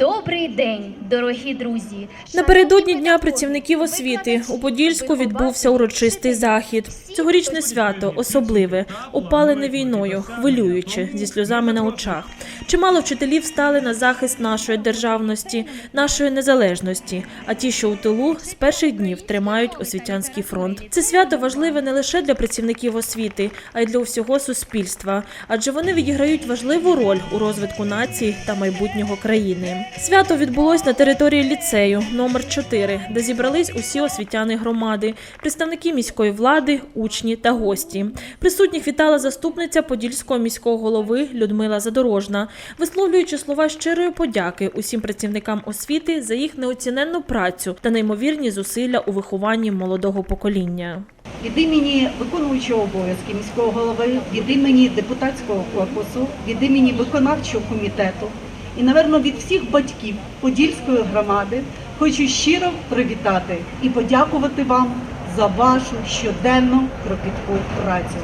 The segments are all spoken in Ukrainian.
Добрий день, дорогі друзі. Напередодні дня працівників освіти у Подільську відбувся урочистий захід. Цьогорічне свято особливе, опалене війною, хвилююче зі сльозами на очах. Чимало вчителів стали на захист нашої державності, нашої незалежності. А ті, що у тилу, з перших днів тримають освітянський фронт. Це свято важливе не лише для працівників освіти, а й для всього суспільства, адже вони відіграють важливу роль у розвитку нації та майбутнього країни. Свято відбулось на території ліцею номер 4 де зібрались усі освітяни громади, представники міської влади, учні та гості. Присутніх вітала заступниця подільського міського голови Людмила Задорожна, висловлюючи слова щирої подяки усім працівникам освіти за їх неоціненну працю та неймовірні зусилля у вихованні молодого покоління. від імені виконуючого обов'язки міського голови, від імені депутатського корпусу, від імені виконавчого комітету і, напевно, від всіх батьків Подільської громади хочу щиро привітати і подякувати вам за вашу щоденну кропітку працю.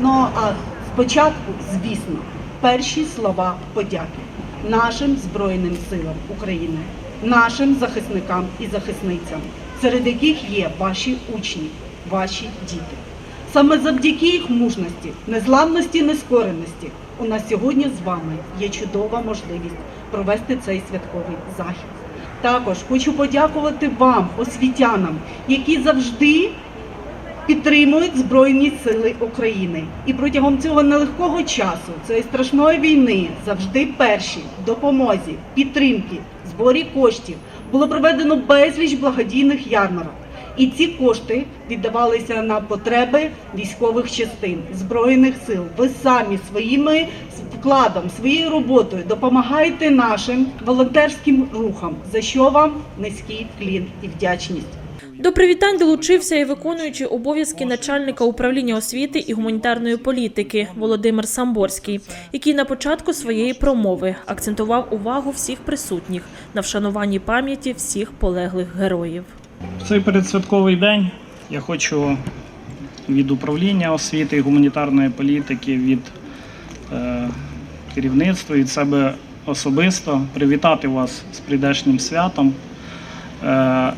Ну а спочатку, звісно, перші слова подяки нашим Збройним силам України, нашим захисникам і захисницям, серед яких є ваші учні, ваші діти. Саме завдяки їх мужності, незламності, нескореності у нас сьогодні з вами є чудова можливість провести цей святковий захід. Також хочу подякувати вам, освітянам, які завжди підтримують Збройні Сили України. І протягом цього нелегкого часу, цієї страшної війни, завжди перші допомозі, підтримки, зборі коштів було проведено безліч благодійних ярмарок. І ці кошти віддавалися на потреби військових частин збройних сил. Ви самі своїми вкладом, своєю роботою допомагаєте нашим волонтерським рухам, за що вам низький клін і вдячність. До привітань долучився і виконуючий обов'язки начальника управління освіти і гуманітарної політики Володимир Самборський, який на початку своєї промови акцентував увагу всіх присутніх на вшануванні пам'яті всіх полеглих героїв. В цей передсвятковий день я хочу від управління освіти і гуманітарної політики, від е, керівництва, від себе особисто привітати вас з прийдешнім святом, е,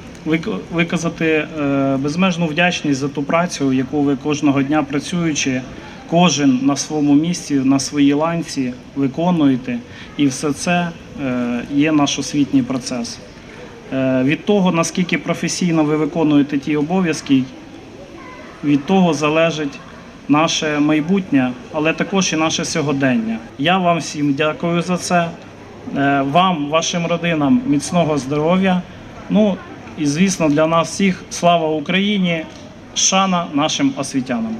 виказати е, безмежну вдячність за ту працю, яку ви кожного дня працюючи, кожен на своєму місці, на своїй ланці виконуєте. І все це е, є наш освітній процес. Е, Від того, наскільки професійно ви виконуєте ті обов'язки, від того залежить наше майбутнє, але також і наше сьогодення. Я вам всім дякую за це. Е, Вам, вашим родинам, міцного здоров'я. Ну і звісно, для нас всіх слава Україні, шана нашим освітянам.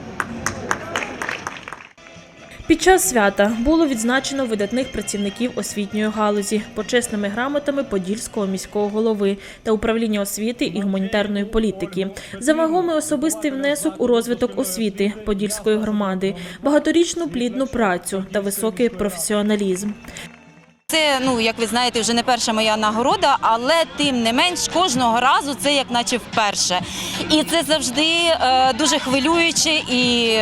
Під час свята було відзначено видатних працівників освітньої галузі почесними грамотами Подільського міського голови та управління освіти і гуманітарної політики за вагомий особистий внесок у розвиток освіти Подільської громади, багаторічну плідну працю та високий професіоналізм. Це, ну як ви знаєте, вже не перша моя нагорода, але тим не менш кожного разу це як наче вперше. І це завжди е, дуже хвилююче і,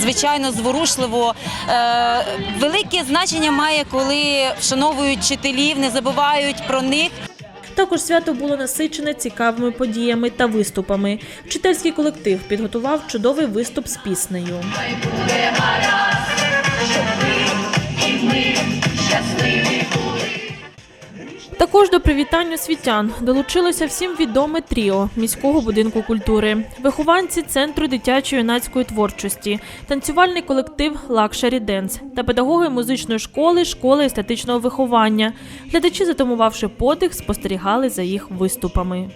звичайно, зворушливо. Е, велике значення має, коли вшановують вчителів, не забувають про них. Також свято було насичене цікавими подіями та виступами. Вчительський колектив підготував чудовий виступ з піснею. Також до привітання освітян долучилося всім відоме тріо міського будинку культури, вихованці центру дитячої юнацької творчості, танцювальний колектив Лакшері Денс та педагоги музичної школи, школи естетичного виховання. Глядачі, затамувавши подих, спостерігали за їх виступами.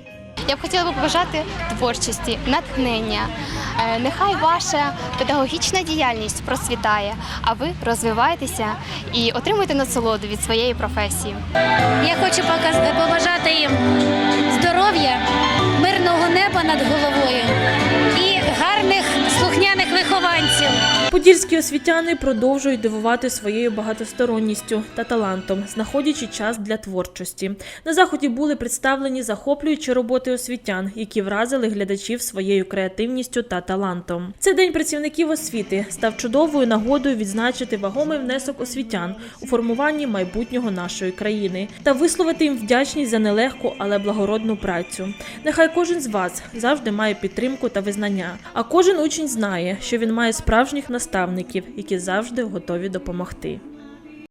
Я б хотіла побажати творчості, натхнення. Е, Нехай ваша педагогічна діяльність процвітає, а ви розвиваєтеся і отримуєте насолоду від своєї професії. Я хочу побажати їм здоров'я, мирного неба над головою вихованців. Подільські освітяни продовжують дивувати своєю багатосторонністю та талантом, знаходячи час для творчості. На заході були представлені захоплюючі роботи освітян, які вразили глядачів своєю креативністю та талантом. Цей день працівників освіти став чудовою нагодою відзначити вагомий внесок освітян у формуванні майбутнього нашої країни та висловити їм вдячність за нелегку, але благородну працю. Нехай кожен з вас завжди має підтримку та визнання. А кожен учень знає, він має справжніх наставників, які завжди готові допомогти.